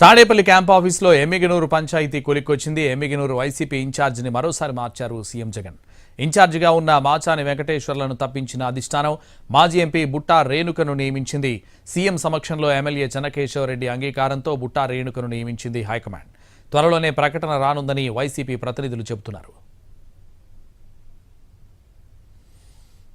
Tadepalli camp ఆఫీస్లో ఎమ్మిగనూరు పంచాయతీ కొలిక్కొచ్చింది. ఎమ్మిగనూరు వైసీపీ ఇన్ఛార్జిని మరోసారి మార్చారు సీఎం జగన్. ఇన్ఛార్జిగా ఉన్న మాచాని వెంకటేశ్వర్లను తప్పించిన అధిష్టానం మాజీ ఎంపీ బుట్టా రేణుకను నియమించింది. సీఎం సమక్షంలో ఎమ్మెల్యే చెన్నకేశవరెడ్డి అంగీకారంతో బుట్టా రేణుకను నియమించింది హైకమాండ్. త్వరలోనే ప్రకటన రానుందని వైసీపీ ప్రతినిధులు చెబుతున్నారు.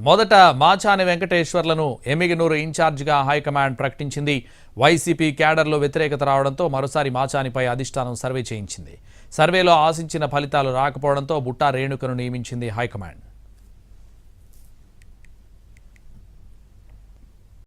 మొదట మాచాని వెంకటేశ్వర్లను ఎమిగనూరు ఇన్ఛార్జిగా హైకమాండ్ ప్రకటించింది. వైసీపీ క్యాడర్లో వ్యతిరేకత రావడంతో మరోసారి మాచానిపై అధిష్టానం సర్వే చేయించింది. సర్వేలో ఆశించిన ఫలితాలు రాకపోవడంతో బుట్టా రేణుకను నియమించింది హైకమాండ్